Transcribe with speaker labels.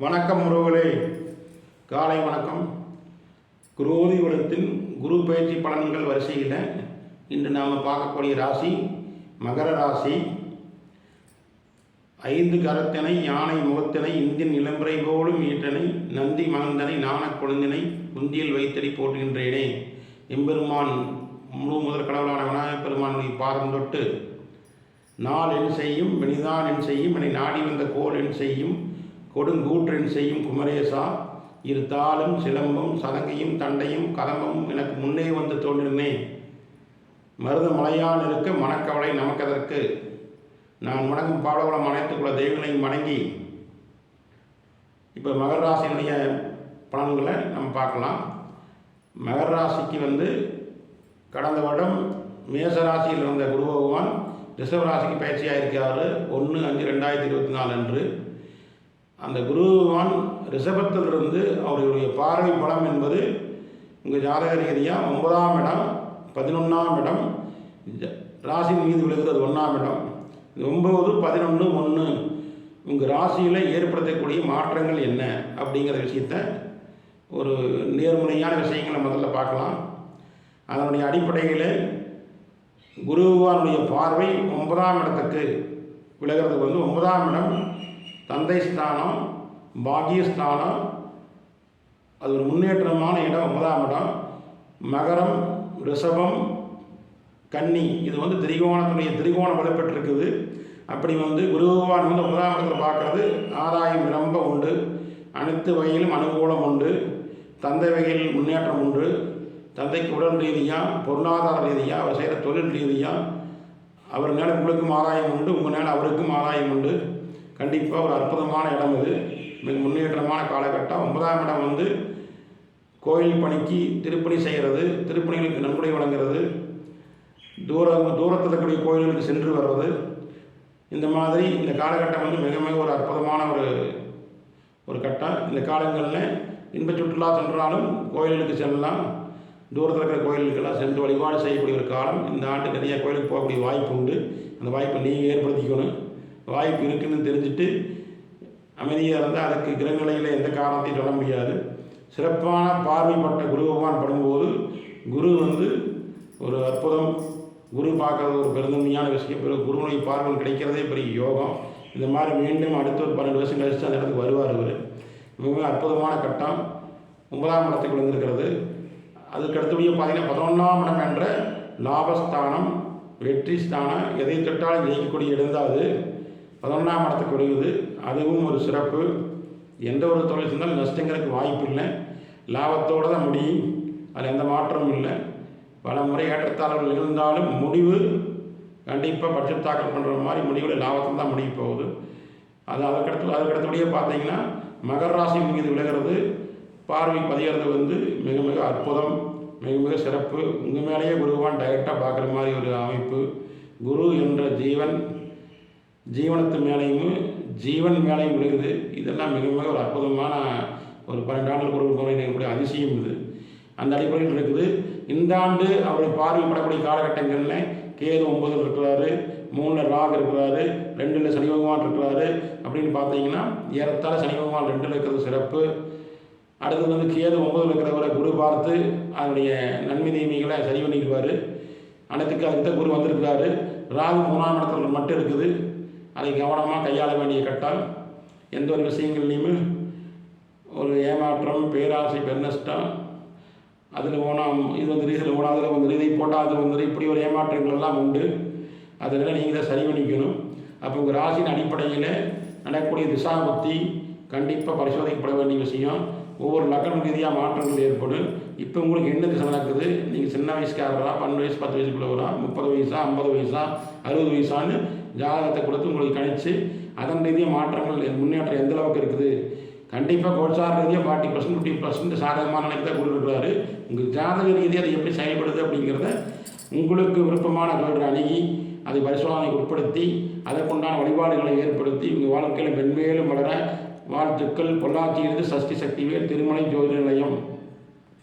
Speaker 1: வணக்கம் உறவுகளே. காலை வணக்கம். குரோதி வருடத்தின் குரு பயிற்சி பலன்கள் வரிசையில் இன்று நாம் பார்க்கக்கூடிய ராசி மகர ராசி. ஐந்து கரத்தினை யானை முகத்தினை இந்தின் இளம்பரை போலும் ஈட்டனை நந்தி மகந்தனை நாணக் கொழுந்தினை குந்தியில் வைத்தடி போட்டுகின்றேனே எம்பெருமான் முழு முதற் கடவுளான விநாயகப் பெருமானுடைய பாதம் தொட்டு நாள் என் செய்யும் வினிதான் என் செய்யும் என்னை நாடி வந்த கோல் என் செய்யும் கொடுங்கூற்றின் செய்யும் குமரேசா இரு தாளும் சிலம்பும் சதங்கையும் தண்டையும் கதம்பமும் எனக்கு முன்னே வந்து தோன்றினே மருத மலையால் இருக்க மனக்கவலை நமக்கதற்கு. நான் வணங்கும் பாடவளம் அனைத்துக்குள்ள தெய்வங்களையும் வணங்கி இப்போ மகர ராசியினுடைய பலன்களை நம்ம பார்க்கலாம். மகர ராசிக்கு வந்து கடந்த வருடம் மேச ராசியில் இருந்த குரு பகவான் ரிஷப ராசிக்கு பயிற்சியாக இருக்கிறாரு ஒன்று அஞ்சு ரெண்டாயிரத்தி இருபத்தி நாலு அன்று. அந்த குருவான் ரிஷபத்திலிருந்து அவருடைய பார்வை பலம் என்பது உங்கள் ஜாதக ரீதியாக ஒன்பதாம் இடம் பதினொன்றாம் இடம் ராசி ராசியின் மீது விழுகிறது ஒன்றாம் இடம். இந்த ஒம்பது பதினொன்று ஒன்று உங்கள் ராசியில் ஏற்படுத்தக்கூடிய மாற்றங்கள் என்ன அப்படிங்கிற விஷயத்த ஒரு நேர்முறையான விஷயங்களை முதல்ல பார்க்கலாம். அதனுடைய அடிப்படையில் குருவானுடைய பார்வை ஒன்பதாம் இடத்துக்கு விலகிறதுக்கு வந்து ஒன்பதாம் இடம் தந்தை ஸ்தானம் பாகியஸ்தானம் அது ஒரு முன்னேற்றமான இடம் ஒன்பதாம் இடம். மகரம் ரிஷபம் கன்னி இது வந்து திரிகோணத்துடைய திரிகோணம் வலுப்பெற்றிருக்குது அப்படி வந்து குரு பகவான் வந்து ஒன்பதாம் இடத்துல பார்க்குறது ஆதாயம் ரொம்ப உண்டு. அனைத்து வகையிலும் அனுகூலம் உண்டு. தந்தை வகையில் முன்னேற்றம் உண்டு. தந்தைக்கு உடல் ரீதியாக பொருளாதார ரீதியாக அவர் செய்கிற தொழில் ரீதியாக அவர் மேலே உங்களுக்கும் ஆதாயம் உண்டு உங்கள் மேலே அவருக்கும் ஆதாயம் உண்டு. கண்டிப்பாக ஒரு அற்புதமான இடம் இது. மிக முன்னேற்றமான காலகட்டம். ஒன்பதாம் இடம் வந்து கோயில் பணிக்கு திருப்பணி செய்கிறது திருப்பணிகளுக்கு நன்கொடை வழங்குறது தூரம் தூரத்தில் இருக்கக்கூடிய கோயில்களுக்கு சென்று வர்றது இந்த மாதிரி இந்த காலகட்டம் வந்து மிக மிக ஒரு அற்புதமான ஒரு ஒரு கட்டம். இந்த காலங்களில் இன்ப சுற்றுலா சென்றாலும் கோயில்களுக்கு செல்லலாம். தூரத்தில் இருக்கிற கோயில்களுக்கெல்லாம் சென்று வழிபாடு செய்யக்கூடிய ஒரு காலம். இந்த ஆண்டு நிறைய கோயிலுக்கு போகக்கூடிய வாய்ப்பு உண்டு. அந்த வாய்ப்பை நீங்கள் ஏற்படுத்திக்கணும். வாய்ப்பு இருக்குன்னு தெரிஞ்சுட்டு அமைதியாக இருந்தால் அதுக்கு கிரகநிலையில் எந்த காரணத்தையும் சொல்ல முடியாது. சிறப்பான பார்வைப்பட்ட குரு பகவான் படும்போது குரு வந்து ஒரு அற்புதம். குரு பார்க்கறது ஒரு பெருந்தன்மையான விஷயம். பிறகு குருவுடைய பார்வை கிடைக்கிறதே பெரிய யோகம். இந்த மாதிரி மீண்டும் அடுத்த ஒரு பன்னெண்டு வருஷம் கழிச்சு அந்த இடத்துக்கு வருவார் இவர். மிகவும் அற்புதமான கட்டம். ஒன்பதாம் இடத்துக்கு விழுந்திருக்கிறது அதுக்கு அடுத்தபடியாக பார்த்தீங்கன்னா பதினொன்றாம் இடம் என்ற லாபஸ்தானம் வெற்றி ஸ்தானம் எதை தொட்டாலும் ஜெயிக்கக்கூடிய இடம் தான் அது. பதினொன்றாம் இடத்துக்கு விடுவது அதுவும் ஒரு சிறப்பு. எந்த ஒரு தொழில் செஞ்சாலும் நஷ்டங்கிறதுக்கு வாய்ப்பு இல்லை. லாபத்தோடு தான் முடியும். அதில் எந்த மாற்றமும் இல்லை. பல முறை ஏற்றத்தாளர்கள் இருந்தாலும் முடிவு கண்டிப்பாக பட்ஜெட் தாக்கல் பண்ணுற மாதிரி முடிவில் லாபத்தில் தான் முடிய போகுது. அது அதுக்கடுத்து அதுக்கடுத்தபடியே பார்த்தீங்கன்னா மகர ராசி மீது விழுகிறது பார்வை பதிகிறது வந்து மிக மிக அற்புதம் மிக மிக சிறப்பு. உங்கள் மேலேயே குருவான் டைரெக்டாக பார்க்குற மாதிரி ஒரு அமைப்பு. குரு என்ற ஜீவன் ஜீவனத்து மேலேயும் ஜீவன் மேலேயும் விழுகுது. இதெல்லாம் மிக மிக ஒரு அற்புதமான ஒரு பன்னெண்டு ஆண்டுகள் ஒரு முறை அதிசயம் இது. அந்த அடிப்படையில் இருக்குது. இந்த ஆண்டு அவருடைய பார்வைப்படக்கூடிய காலகட்டங்களில் கேது ஒன்பதில் இருக்கிறாரு மூணில் ராக் இருக்கிறாரு ரெண்டில் சனி பகவான் இருக்கிறாரு அப்படின்னு பார்த்தீங்கன்னா ஏறத்தாழ சனி பகவான் ரெண்டில் இருக்கிறது சிறப்பு. அடுத்தது வந்து கேது ஒன்பதில் இருக்கிறவரை குரு பார்த்து அதனுடைய நன்மை தீமைகளை சரி பண்ணிக்குவார் அனைத்துக்கு அடுத்த குரு வந்திருக்கிறாரு. ராகு மூணாம் இடத்துல மட்டும் இருக்குது. அதை கவனமாக கையாள வேண்டிய கட்டம். எந்த ஒரு விஷயங்கள்லையுமே ஒரு ஏமாற்றம் பேராசை பெருநஷ்டம் அதில் போனால் இது வந்து இதில் போனால் அதில் வந்து இதை போட்டால் அது வந்து இப்படி ஒரு ஏமாற்றங்கள் எல்லாம் உண்டு. அதெல்லாம் நீங்கள் தான் சரி பண்ணிக்கணும். அப்போ உங்கள் ராசியின் அடிப்படையில் நடக்கக்கூடிய திசாபுத்தி கண்டிப்பாக பரிசோதிக்கப்பட வேண்டிய விஷயம். ஒவ்வொரு லக்கணம் ரீதியாக மாற்றங்கள் ஏற்படும். இப்போ உங்களுக்கு என்ன திசை நடக்குது? நீங்கள் சின்ன வயசுக்காரரா பன்னெண்டு வயசு பத்து வயசுக்குள்ளவரா முப்பது வயசா ஐம்பது வயசா அறுபது வயசான்னு ஜாதகத்தை கொடுத்து உங்களுக்கு கணிச்சு அதன் ரீதியாக மாற்றங்கள் முன்னேற்றம் எந்த அளவுக்கு இருக்குது? கண்டிப்பாக கோட்சார ரீதியாக ஃபார்ட்டி பர்சன்ட் ஃபிஃப்டி பர்சன்ட் சாதகமான நிலைக்கு தான் கொடுத்துருக்காரு உங்கள் ஜாதக ரீதியாக அது எப்படி செயல்படுது அப்படிங்கிறத உங்களுக்கு விருப்பமான கல்வி அணுகி அதை பரிசோதனைக்கு உட்படுத்தி அதற்குண்டான வழிபாடுகளை ஏற்படுத்தி உங்கள் வாழ்க்கையில் மென்மேலும் வளர வாழ்த்துக்கள் பொள்ளாச்சியிலிருந்து சஷ்டி சக்திவேல் திருமலை ஜோதிட நிலையம்.